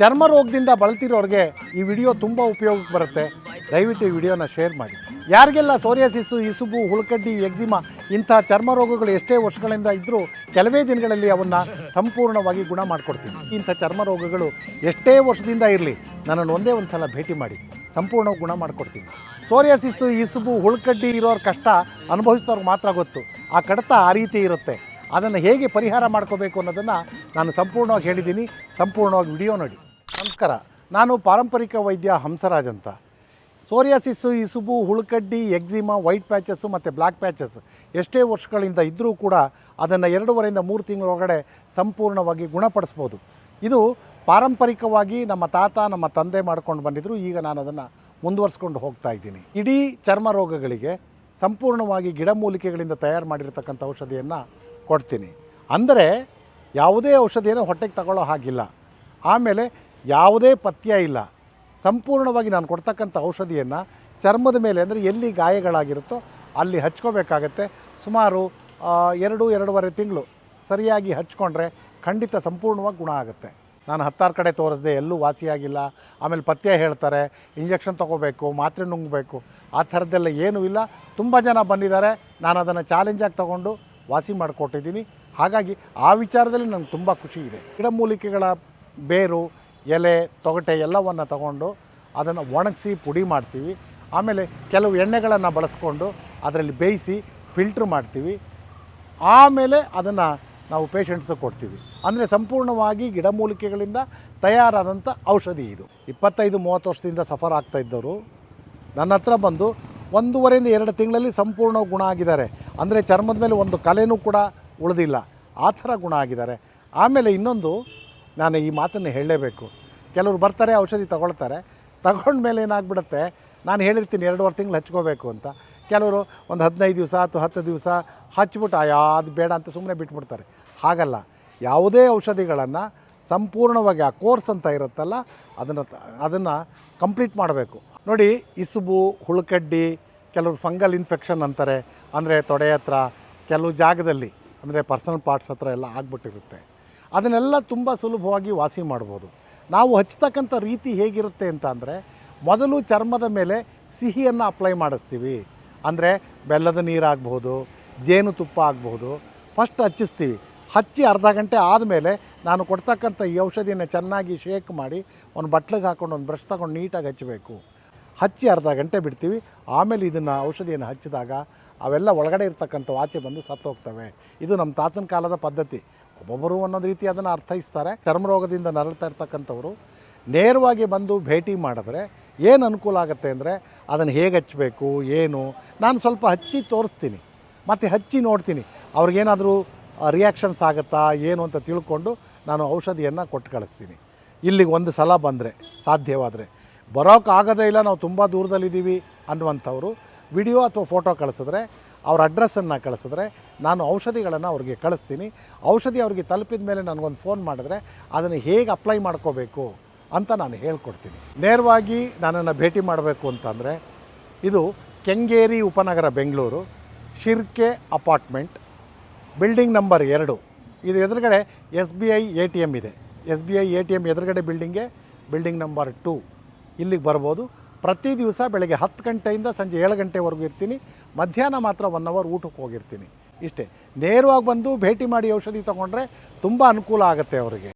ಚರ್ಮ ರೋಗದಿಂದ ಬಳಲ್ತಿರೋರಿಗೆ ಈ ವಿಡಿಯೋ ತುಂಬ ಉಪಯೋಗಕ್ಕೆ ಬರುತ್ತೆ. ದಯವಿಟ್ಟು ಈ ವಿಡಿಯೋನ ಶೇರ್ ಮಾಡಿ. ಯಾರಿಗೆಲ್ಲ ಸೋರಿಯಾಸಿಸ್ಸು ಇಸುಬು ಹುಳುಕಡ್ಡಿ ಎಕ್ಸಿಮಾ ಇಂಥ ಚರ್ಮ ರೋಗಗಳು ಎಷ್ಟೇ ವರ್ಷಗಳಿಂದ ಇದ್ದರೂ ಕೆಲವೇ ದಿನಗಳಲ್ಲಿ ಅವನ್ನು ಸಂಪೂರ್ಣವಾಗಿ ಗುಣ ಮಾಡಿಕೊಡ್ತೀನಿ. ಇಂಥ ಚರ್ಮ ರೋಗಗಳು ಎಷ್ಟೇ ವರ್ಷದಿಂದ ಇರಲಿ, ನನ್ನನ್ನು ಒಂದೇ ಒಂದು ಸಲ ಭೇಟಿ ಮಾಡಿ. ಸಂಪೂರ್ಣವಾಗಿ ಗುಣ ಮಾಡಿಕೊಡ್ತೀನಿ. ಸೋರಿಯಾಸಿಸ್ಸು ಇಸುಬು ಹುಳುಕಡ್ಡಿ ಇರೋರ ಕಷ್ಟ ಅನುಭವಿಸಿದವ್ರಿಗೆ ಮಾತ್ರ ಗೊತ್ತು. ಆ ಕಡತ ಆ ರೀತಿ ಇರುತ್ತೆ. ಅದನ್ನು ಹೇಗೆ ಪರಿಹಾರ ಮಾಡ್ಕೋಬೇಕು ಅನ್ನೋದನ್ನು ನಾನು ಸಂಪೂರ್ಣವಾಗಿ ಹೇಳಿದ್ದೀನಿ. ಸಂಪೂರ್ಣವಾಗಿ ವಿಡಿಯೋ ನೋಡಿ. ನಮಸ್ಕಾರ. ನಾನು ಪಾರಂಪರಿಕ ವೈದ್ಯ ಹಂಸರಾಜ್ ಅಂತ. ಸೋರಿಯಾಸಿಸ್ಸು ಇಸುಬು, ಹುಳುಕಡ್ಡಿ, ಎಕ್ಸಿಮಾ, ವೈಟ್ ಪ್ಯಾಚಸ್ಸು ಮತ್ತು ಬ್ಲ್ಯಾಕ್ ಪ್ಯಾಚಸ್ ಎಷ್ಟೇ ವರ್ಷಗಳಿಂದ ಇದ್ದರೂ ಕೂಡ ಅದನ್ನು ಎರಡೂವರೆಯಿಂದ ಮೂರು ತಿಂಗಳೊಳಗಡೆ ಸಂಪೂರ್ಣವಾಗಿ ಗುಣಪಡಿಸ್ಬೋದು. ಇದು ಪಾರಂಪರಿಕವಾಗಿ ನಮ್ಮ ತಾತ, ನಮ್ಮ ತಂದೆ ಮಾಡ್ಕೊಂಡು ಬಂದಿದ್ರು. ಈಗ ನಾನು ಅದನ್ನು ಮುಂದುವರಿಸ್ಕೊಂಡು ಹೋಗ್ತಾ ಇದ್ದೀನಿ. ಇಡೀ ಚರ್ಮ ರೋಗಗಳಿಗೆ ಸಂಪೂರ್ಣವಾಗಿ ಗಿಡಮೂಲಿಕೆಗಳಿಂದ ತಯಾರು ಮಾಡಿರತಕ್ಕಂಥ ಔಷಧಿಯನ್ನು ಕೊಡ್ತೀನಿ. ಅಂದರೆ ಯಾವುದೇ ಔಷಧಿಯನ್ನು ಹೊಟ್ಟೆಗೆ ತಗೊಳ್ಳೋ ಹಾಗಿಲ್ಲ. ಆಮೇಲೆ ಯಾವುದೇ ಪಥ್ಯ ಇಲ್ಲ. ಸಂಪೂರ್ಣವಾಗಿ ನಾನು ಕೊಡ್ತಕ್ಕಂಥ ಔಷಧಿಯನ್ನು ಚರ್ಮದ ಮೇಲೆ ಅಂದರೆ ಎಲ್ಲಿ ಗಾಯಗಳಾಗಿರುತ್ತೋ ಅಲ್ಲಿ ಹಚ್ಕೋಬೇಕಾಗತ್ತೆ. ಸುಮಾರು ಎರಡು, ಎರಡೂವರೆ ತಿಂಗಳು ಸರಿಯಾಗಿ ಹಚ್ಕೊಂಡ್ರೆ ಖಂಡಿತ ಸಂಪೂರ್ಣವಾಗಿ ಗುಣ ಆಗುತ್ತೆ. ನಾನು ಹತ್ತಾರು ಕಡೆ ತೋರಿಸ್ದೆ, ಎಲ್ಲೂ ವಾಸಿಯಾಗಿಲ್ಲ. ಆಮೇಲೆ ಪಥ್ಯ ಹೇಳ್ತಾರೆ, ಇಂಜೆಕ್ಷನ್ ತೊಗೋಬೇಕು, ಮಾತ್ರೆ ನುಂಗಬೇಕು, ಆ ಥರದ್ದೆಲ್ಲ ಏನೂ ಇಲ್ಲ. ತುಂಬ ಜನ ಬಂದಿದ್ದಾರೆ, ನಾನು ಅದನ್ನು ಚಾಲೆಂಜಾಗಿ ತೊಗೊಂಡು ವಾಸಿ ಮಾಡಿಕೊಟ್ಟಿದ್ದೀನಿ. ಹಾಗಾಗಿ ಆ ವಿಚಾರದಲ್ಲಿ ನನಗೆ ತುಂಬ ಖುಷಿ ಇದೆ. ಗಿಡಮೂಲಿಕೆಗಳ ಬೇರು ಎಲೆ, ತೊಗಟೆ ಎಲ್ಲವನ್ನು ತಗೊಂಡು ಅದನ್ನು ಒಣಗಿಸಿ ಪುಡಿ ಮಾಡ್ತೀವಿ. ಆಮೇಲೆ ಕೆಲವು ಎಣ್ಣೆಗಳನ್ನು ಬಳಸ್ಕೊಂಡು ಅದರಲ್ಲಿ ಬೇಯಿಸಿ ಫಿಲ್ಟ್ರ್ ಮಾಡ್ತೀವಿ. ಆಮೇಲೆ ಅದನ್ನು ನಾವು ಪೇಷಂಟ್ಸಿಗೆ ಕೊಡ್ತೀವಿ. ಅಂದರೆ ಸಂಪೂರ್ಣವಾಗಿ ಗಿಡಮೂಲಿಕೆಗಳಿಂದ ತಯಾರಾದಂಥ ಔಷಧಿ ಇದು. ಇಪ್ಪತ್ತೈದು, ಮೂವತ್ತು ವರ್ಷದಿಂದ ಸಫರ್ ಆಗ್ತಾ ಇದ್ದವರು ನನ್ನ ಹತ್ರ ಬಂದು ಒಂದೂವರೆಯಿಂದ ಎರಡು ತಿಂಗಳಲ್ಲಿ ಸಂಪೂರ್ಣ ಗುಣ ಆಗಿದ್ದಾರೆ. ಅಂದರೆ ಚರ್ಮದ ಮೇಲೆ ಒಂದು ಕಲೆನೂ ಕೂಡ ಉಳಿದಿಲ್ಲ. ಆ ಥರ ಗುಣ ಆಗಿದ್ದಾರೆ. ಆಮೇಲೆ ಇನ್ನೊಂದು ನಾನು ಈ ಮಾತನ್ನು ಹೇಳಲೇಬೇಕು. ಕೆಲವರು ಬರ್ತಾರೆ, ಔಷಧಿ ತಗೊಳ್ತಾರೆ. ತಗೊಂಡ್ಮೇಲೆ ಏನಾಗ್ಬಿಡುತ್ತೆ? ನಾನು ಹೇಳಿರ್ತೀನಿ, ಎರಡೂವರೆ ತಿಂಗಳು ಹಚ್ಕೋಬೇಕು ಅಂತ. ಕೆಲವರು ಒಂದು ಹದಿನೈದು ದಿವಸ ಅಥವಾ ಹತ್ತು ದಿವಸ ಹಚ್ಬಿಟ್ಟು ಆಯಾ ಅದು ಬೇಡ ಅಂತ ಸುಮ್ಮನೆ ಬಿಟ್ಬಿಡ್ತಾರೆ. ಹಾಗಲ್ಲ. ಯಾವುದೇ ಔಷಧಿಗಳನ್ನು ಸಂಪೂರ್ಣವಾಗಿ ಆ ಕೋರ್ಸ್ ಅಂತ ಇರುತ್ತಲ್ಲ, ಅದನ್ನು ಅದನ್ನು ಕಂಪ್ಲೀಟ್ ಮಾಡಬೇಕು. ನೋಡಿ, ಇಸುಬು, ಹುಳುಕಡ್ಡಿ, ಕೆಲವರು ಫಂಗಲ್ ಇನ್ಫೆಕ್ಷನ್ ಅಂತಾರೆ. ಅಂದರೆ ತೊಡೆ ಹತ್ರ ಕೆಲವು ಜಾಗದಲ್ಲಿ, ಅಂದರೆ ಪರ್ಸನಲ್ ಪಾರ್ಟ್ಸ್ ಹತ್ರ ಎಲ್ಲ ಆಗ್ಬಿಟ್ಟಿರುತ್ತೆ. ಅದನ್ನೆಲ್ಲ ತುಂಬ ಸುಲಭವಾಗಿ ವಾಸಿ ಮಾಡ್ಬೋದು. ನಾವು ಹಚ್ತಕ್ಕಂಥ ರೀತಿ ಹೇಗಿರುತ್ತೆ ಅಂತ ಅಂದರೆ, ಮೊದಲು ಚರ್ಮದ ಮೇಲೆ ಸಿಹಿಯನ್ನು ಅಪ್ಲೈ ಮಾಡಿಸ್ತೀವಿ. ಅಂದರೆ ಬೆಲ್ಲದ ನೀರಾಗ್ಬೋದು ಜೇನುತುಪ್ಪ ಆಗ್ಬೋದು ಫಸ್ಟ್ ಹಚ್ಚಿಸ್ತೀವಿ. ಹಚ್ಚಿ ಅರ್ಧ ಗಂಟೆ ಆದಮೇಲೆ ನಾನು ಕೊಡ್ತಕ್ಕಂಥ ಈ ಔಷಧಿನ ಚೆನ್ನಾಗಿ ಶೇಕ್ ಮಾಡಿ, ಒಂದು ಬಟ್ಲಿಗೆ ಹಾಕ್ಕೊಂಡು ಒಂದು ಬ್ರಷ್ ತಗೊಂಡು ನೀಟಾಗಿ ಹಚ್ಚಬೇಕು ಹಚ್ಚಿ ಅರ್ಧ ಗಂಟೆ ಬಿಡ್ತೀವಿ. ಆಮೇಲೆ ಇದನ್ನು ಔಷಧಿಯನ್ನು ಹಚ್ಚಿದಾಗ, ಅವೆಲ್ಲ ಒಳಗಡೆ ಇರ್ತಕ್ಕಂಥ ವಾಚೆ ಬಂದು ಸತ್ತು ಹೋಗ್ತವೆ ಇದು ನಮ್ಮ ತಾತನ ಕಾಲದ ಪದ್ಧತಿ. ಒಬ್ಬೊಬ್ಬರು ಅನ್ನೋದು ರೀತಿ ಅದನ್ನು ಅರ್ಥೈಸ್ತಾರೆ. ಚರ್ಮ ರೋಗದಿಂದ ನರಳ್ತಾ ಇರ್ತಕ್ಕಂಥವ್ರು ನೇರವಾಗಿ ಬಂದು ಭೇಟಿ ಮಾಡಿದ್ರೆ ಏನು ಅನುಕೂಲ ಆಗುತ್ತೆ ಅಂದರೆ ಅದನ್ನು ಹೇಗೆ ಹಚ್ಚಬೇಕು ಏನು? ನಾನು ಸ್ವಲ್ಪ ಹಚ್ಚಿ ತೋರಿಸ್ತೀನಿ. ಮತ್ತು ಹಚ್ಚಿ ನೋಡ್ತೀನಿ. ಅವ್ರಿಗೇನಾದರೂ ರಿಯಾಕ್ಷನ್ಸ್ ಆಗುತ್ತಾ, ಏನು ಅಂತ ತಿಳ್ಕೊಂಡು ನಾನು ಔಷಧಿಯನ್ನು ಕೊಟ್ಟು ಕಳಿಸ್ತೀನಿ. ಇಲ್ಲಿಗೆ ಒಂದು ಸಲ ಬಂದರೆ, ಸಾಧ್ಯವಾದರೆ. ಬರೋಕ್ಕಾಗೋದೇ ಇಲ್ಲ, ನಾವು ತುಂಬ ದೂರದಲ್ಲಿದ್ದೀವಿ ಅನ್ನುವಂಥವ್ರು ವಿಡಿಯೋ ಅಥವಾ ಫೋಟೋ ಕಳಿಸಿದ್ರೆ ಅವ್ರ ಅಡ್ರೆಸ್ಸನ್ನು ಕಳಿಸಿದ್ರೆ ನಾನು ಔಷಧಿಗಳನ್ನು ಅವ್ರಿಗೆ ಕಳಿಸ್ತೀನಿ. ಔಷಧಿ ಅವ್ರಿಗೆ ತಲುಪಿದ ಮೇಲೆ ನನಗೊಂದು ಫೋನ್ ಮಾಡಿದ್ರೆ ಅದನ್ನು ಹೇಗೆ ಅಪ್ಲೈ ಮಾಡ್ಕೋಬೇಕು ಅಂತ ನಾನು ಹೇಳ್ಕೊಡ್ತೀನಿ. ನೇರವಾಗಿ ನನ್ನನ್ನು ಭೇಟಿ ಮಾಡಬೇಕು ಅಂತಂದರೆ ಇದು ಕೆಂಗೇರಿ ಉಪನಗರ Bengaluru Shirke apartment building number ಎರಡು. ಇದು ಎದುರುಗಡೆ S B I A T M ಇದೆ. S B I A T M ಎದುರುಗಡೆ ಬಿಲ್ಡಿಂಗೆ ಬಿಲ್ಡಿಂಗ್ ನಂಬರ್ ಟೂ ಇಲ್ಲಿಗೆ ಬರ್ಬೋದು. ಪ್ರತಿ ದಿವಸ ಬೆಳಗ್ಗೆ ಹತ್ತು ಗಂಟೆಯಿಂದ ಸಂಜೆ ಏಳು ಗಂಟೆವರೆಗೂ ಇರ್ತೀನಿ. ಮಧ್ಯಾಹ್ನ ಮಾತ್ರ ಒನ್ ಅವರ್ ಊಟಕ್ಕೆ ಹೋಗಿರ್ತೀನಿ. ಇಷ್ಟೇ. ನೇರವಾಗಿ ಬಂದು ಭೇಟಿ ಮಾಡಿ ಔಷಧಿ ತೊಗೊಂಡ್ರೆ ತುಂಬ ಅನುಕೂಲ ಆಗುತ್ತೆ ಅವರಿಗೆ.